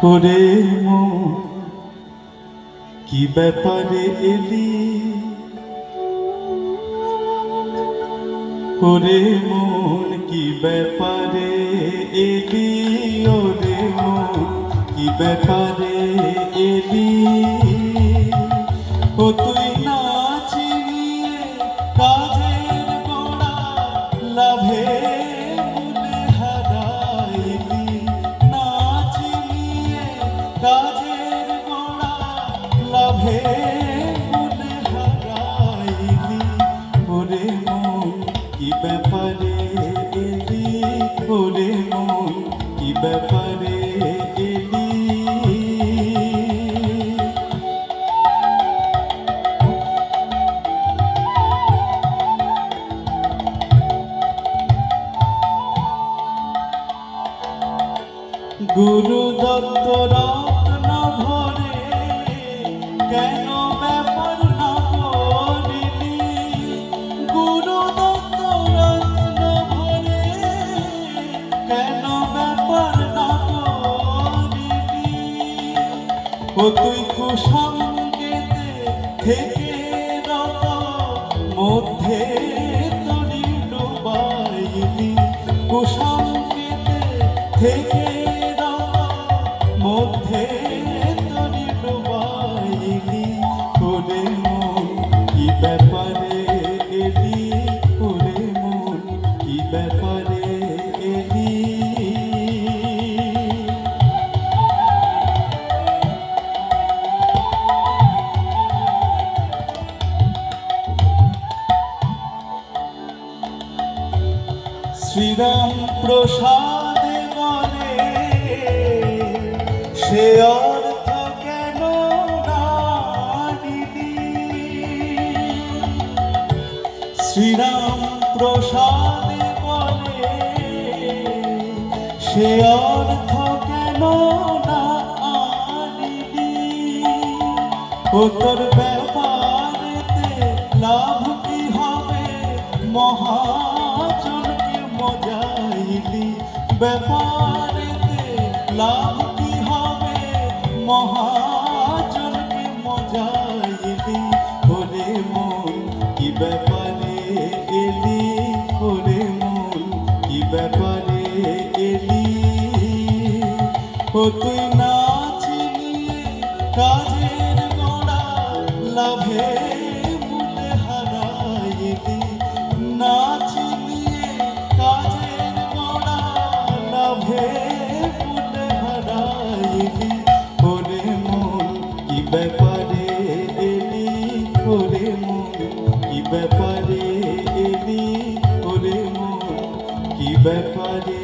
করে মো, কি ব্যাপারে এলি? ওরে মন কি ব্যাপারে এলি? ওরে মন কি ব্যাপারে এলি? ও তুই ব্যাপারে এলি? ওরে মন কি ব্যাপারে এলি? গুরু দত্ত ও তুই কুসঙ্গেতে থেকে মধ্যে তরি ডুবাইলি। কুসঙ্গেতে থেকে মধ্যে শ্রীরাম প্রসাদ বলে, সে অর্থ কেন শ্রীরাম প্রসাদ বলে, সে অর্থ কেন না আনিলি ও তোর লাভ কি হবে মহাজনকে ব্যাপারেতে লাভ কি হবে? মহাজনকে মজাইলি ওরে মন, কি ব্যাপারে এলি? ওরে মন, কি ব্যাপারে এলি? ও তুই নাচিয়ে কাজের গোড়া লাভে ব্যাপারে এলি ওরে মন? কি ব্যাপারে এলি ওরে মন? কি ব্যাপারে